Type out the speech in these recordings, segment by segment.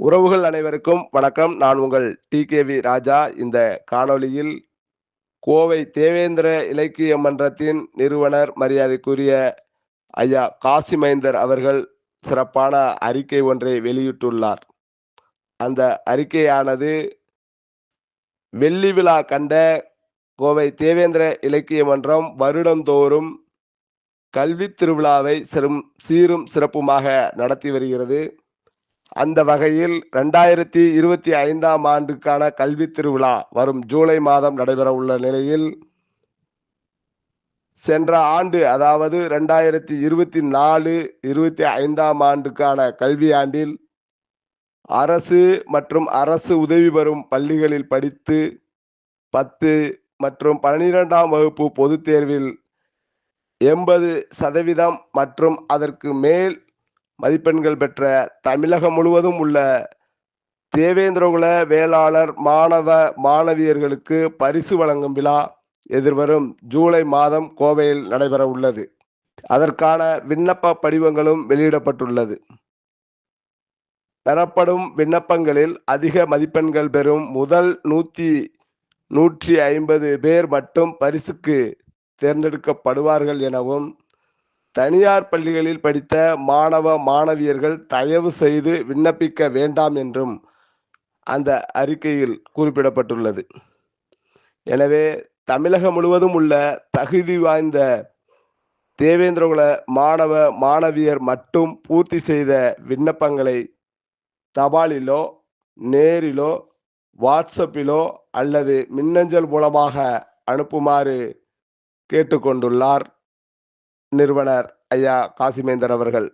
உறவுகள் அனைவருக்கும் வணக்கம். நான் உங்கள் டி வி ராஜா. இந்த காணொளியில் கோவை தேவேந்திர இலக்கிய மன்றத்தின் நிறுவனர் மரியாதைக்குரிய ஐயா காசிமைந்தர் அவர்கள் சிறப்பான அறிக்கை ஒன்றை வெளியிட்டுள்ளார். அந்த அறிக்கையானது வெள்ளி விழா கண்ட கோவை தேவேந்திர இலக்கிய மன்றம் வருடந்தோறும் கல்வி திருவிழாவை சிறும் சீரும் சிறப்புமாக நடத்தி வருகிறது. அந்த வகையில் ரெண்டாயிரத்தி இருபத்தி ஐந்தாம் ஆண்டுக்கான கல்வி திருவிழா வரும் ஜூலை மாதம் நடைபெற உள்ள நிலையில் சென்ற ஆண்டு அதாவது ரெண்டாயிரத்தி இருபத்தி நாலு இருபத்தி ஐந்தாம் ஆண்டுக்கான கல்வியாண்டில் அரசு மற்றும் அரசு உதவி பெறும் பள்ளிகளில் படித்து பத்து மற்றும் பன்னிரெண்டாம் வகுப்பு பொதுத் தேர்வில் எண்பது சதவீதம் மற்றும் அதற்கு மேல் மதிப்பெண்கள் பெற்ற தமிழகம் முழுவதும் உள்ள தேவேந்திரகுல வேளாளர் மாணவ மாணவியர்களுக்கு பரிசு வழங்கும் விழா எதிர்வரும் ஜூலை மாதம் கோவையில் நடைபெற உள்ளது. அதற்கான விண்ணப்ப படிவங்களும் வெளியிடப்பட்டுள்ளது. பெறப்படும் விண்ணப்பங்களில் அதிக மதிப்பெண்கள் பெறும் முதல் நூற்றி நூற்றி ஐம்பது பேர் மட்டும் பரிசுக்கு தேர்ந்தெடுக்கப்படுவார்கள் எனவும் தனியார் பள்ளிகளில் படித்த மாணவ மாணவியர்கள் தயவு செய்து விண்ணப்பிக்க வேண்டாம் என்றும் அந்த அறிக்கையில் குறிப்பிடப்பட்டுள்ளது. எனவே தமிழகம் முழுவதும் உள்ள தகுதி வாய்ந்த தேவேந்திரகுல மாணவ மாணவியர் மட்டும் பூர்த்தி செய்த விண்ணப்பங்களை தபாலிலோ நேரிலோ வாட்ஸ்அப்பிலோ அல்லது மின்னஞ்சல் மூலமாக அனுப்புமாறு கேட்டுக்கொண்டுள்ளார் நிறுவனர் ஐயா காசிமேந்தர் அவர்கள்.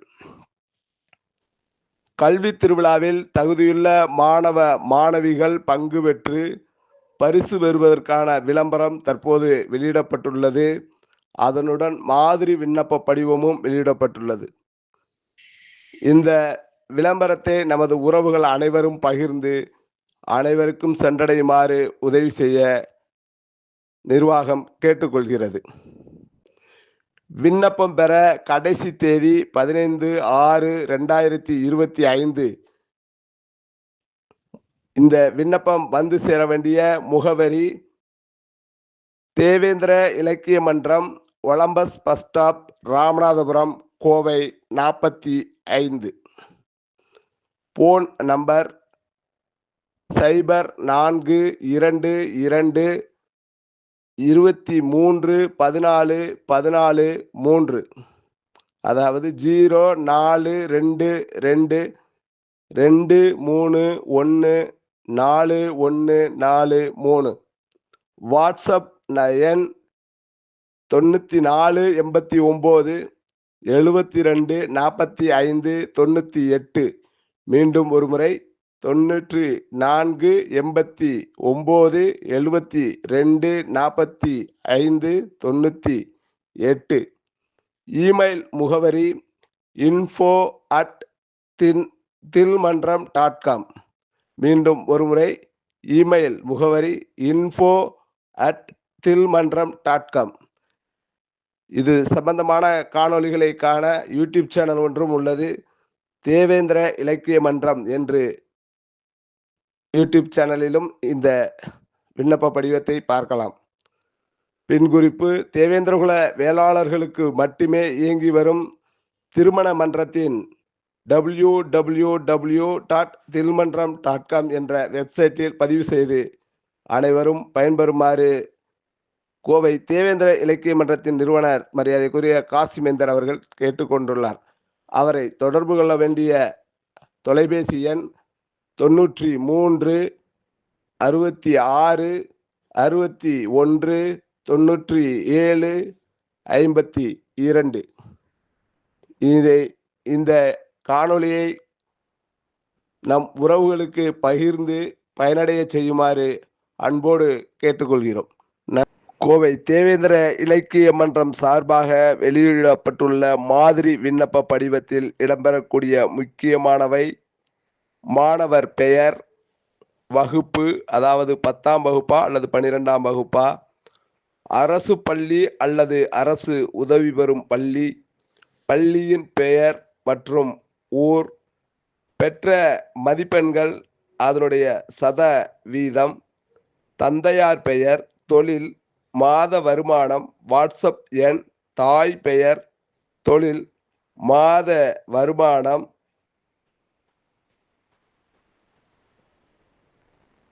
கல்வி திருவிழாவில் தகுதியுள்ள மாணவ மாணவிகள் பங்கு பெற்று பரிசு பெறுவதற்கான விளம்பரம் தற்போது வெளியிடப்பட்டுள்ளது. அதனுடன் மாதிரி விண்ணப்ப படிவமும் வெளியிடப்பட்டுள்ளது. இந்த விளம்பரத்தை நமது உறவுகள் அனைவரும் பகிர்ந்து அனைவருக்கும் சென்றடையுமாறு உதவி செய்ய நிர்வாகம் கேட்டுக்கொள்கிறது. விண்ணப்பம் பெற கடைசி தேதி பதினைந்து ஆறு ரெண்டாயிரத்தி இருபத்தி ஐந்து. இந்த விண்ணப்பம் வந்து சேர வேண்டிய முகவரி தேவேந்திர இலக்கிய மன்றம் Olympus bus stop Ramanathapuram Kovai நாற்பத்தி ஐந்து. போன் நம்பர் சைபர் நான்கு இரண்டு இரண்டு இருபத்தி மூன்று பதினாலு பதினாலு மூன்று. அதாவது ஜீரோ நாலு ரெண்டு ரெண்டு. ரெண்டு மூணு ஒன்று நாலு ஒன்று நாலு மூணு. வாட்ஸ்அப் எண் தொண்ணூற்றி நாலு எண்பத்தி ஒம்பது எழுபத்தி ரெண்டு நாற்பத்தி ஐந்து தொண்ணூற்றி எட்டு. மீண்டும் ஒரு முறை தொண்ணூற்றி நான்கு எண்பத்தி ஒம்பது எழுபத்தி ரெண்டு நாற்பத்தி ஐந்து தொண்ணூற்றி எட்டு இமெயில் முகவரி இன்ஃபோ அட் தின் தில்மன்றம் டாட் காம் மீண்டும் ஒருமுறை இமெயில் முகவரி இன்ஃபோ அட் தில்மன்றம் டாட் காம் இது சம்பந்தமான காணொளிகளை காண யூடியூப் சேனல் ஒன்றும் உள்ளது. தேவேந்திர இலக்கிய மன்றம் என்று யூடியூப் சேனலிலும் இந்த விண்ணப்ப படிவத்தை பார்க்கலாம். பின் குறிப்பு தேவேந்திரகுல வேளாளர்களுக்கு மட்டுமே இயங்கி வரும் திருமண மன்றத்தின் W W W dot Thirumanram dot com என்ற வெப்சைட்டில் பதிவு செய்து அனைவரும் பயன்பெறுமாறு கோவை தேவேந்திர இலக்கிய மன்றத்தின் நிறுவனர் மரியாதைக்குரிய காசிமேந்தர் அவர்கள் கேட்டுக்கொண்டுள்ளார். அவரை தொடர்பு கொள்ள வேண்டிய தொலைபேசி எண் தொண்ணூற்றி மூன்று அறுபத்தி ஆறு அறுபத்தி ஒன்று தொண்ணூற்றி ஏழு ஐம்பத்தி இரண்டு. இதை இந்த காணொளியை நம் உறவுகளுக்கு பகிர்ந்து பயனடைய செய்யுமாறு அன்போடு கேட்டுக்கொள்கிறோம். கோவை தேவேந்திர இலக்கிய மன்றம் சார்பாக வெளியிடப்பட்டுள்ள மாதிரி விண்ணப்ப படிவத்தில் இடம்பெறக்கூடிய முக்கியமானவை மாணவர் பெயர் வகுப்பு அதாவது பத்தாம் வகுப்பா அல்லது பன்னிரெண்டாம் வகுப்பா? அரசு பள்ளி அல்லது அரசு உதவி பெறும் பள்ளி பள்ளியின் பெயர் மற்றும் ஊர் பெற்ற மதிப்பெண்கள் அதனுடைய சத வீதம் தந்தையார் பெயர் தொழில் மாத வருமானம் வாட்ஸ்அப் எண் தாய் பெயர் தொழில் மாத வருமானம்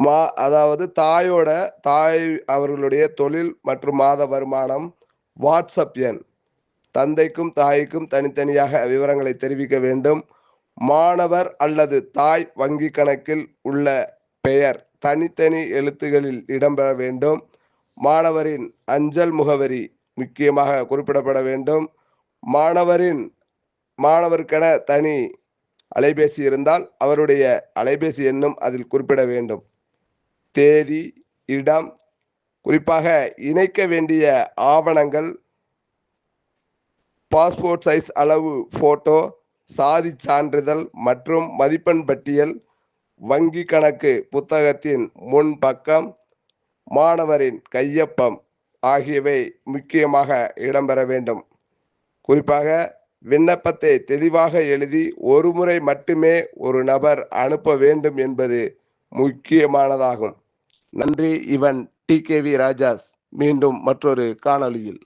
மா அதாவது தாயோட தாய் அவர்களுடைய தொழில் மற்றும் மாத வருமானம் வாட்ஸ்அப் எண். தந்தைக்கும் தாய்க்கும் தனித்தனியாக விவரங்களை தெரிவிக்க வேண்டும். மாணவர் அல்லது தாய் வங்கி கணக்கில் உள்ள பெயர் தனித்தனி எழுத்துகளில் இடம்பெற வேண்டும். மாணவரின் அஞ்சல் முகவரி முக்கியமாக குறிப்பிடப்பட வேண்டும். மாணவரின் மாணவருக்கென தனி அலைபேசி இருந்தால் அவருடைய அலைபேசி எண்ணும் அதில் குறிப்பிட வேண்டும். தேதி இடம் குறிப்பாக இணைக்க வேண்டிய ஆவணங்கள் பாஸ்போர்ட் சைஸ் அளவு போட்டோ சாதி சான்றிதழ் மற்றும் மதிப்பெண் பட்டியல் வங்கி கணக்கு புத்தகத்தின் முன் பக்கம் மாணவரின் கையொப்பம் ஆகியவை முக்கியமாக இடம்பெற வேண்டும். குறிப்பாக விண்ணப்பத்தை தெளிவாக எழுதி ஒரு முறை மட்டுமே ஒரு நபர் அனுப்ப வேண்டும் என்பது முக்கியமானதாகும். நன்றி இவன் டி கே வி ராஜாஸ். மீண்டும் மற்றொரு காணொளியில்.